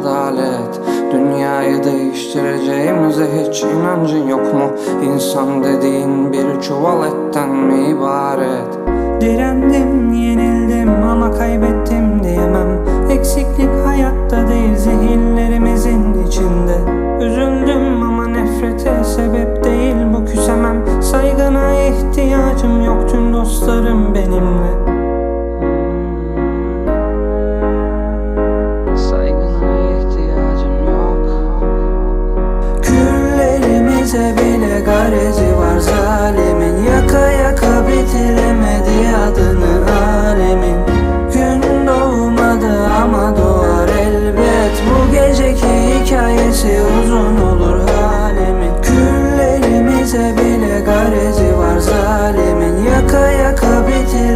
adalet. Dünyayı değiştireceğimize hiç inancın yok mu? İnsan dediğin bir çuval etten mi ibaret? Direndim, yenildim ama kaybettim diyemem. Eksiklik hayatta değil zihinlerimizin içinde. Üzüldüm ama nefrete sebep değil bu küsemem. Saygına ihtiyacım yok tüm dostlarım benimle. sebine garezi var zalimin. Yaka yaka bitiremedi adını alemin. Gün doğmadı ama doğar elbet. Bu geceki hikayesi uzun olur halemin Küllerimize bile garezi var zalimin. Yaka yaka bitir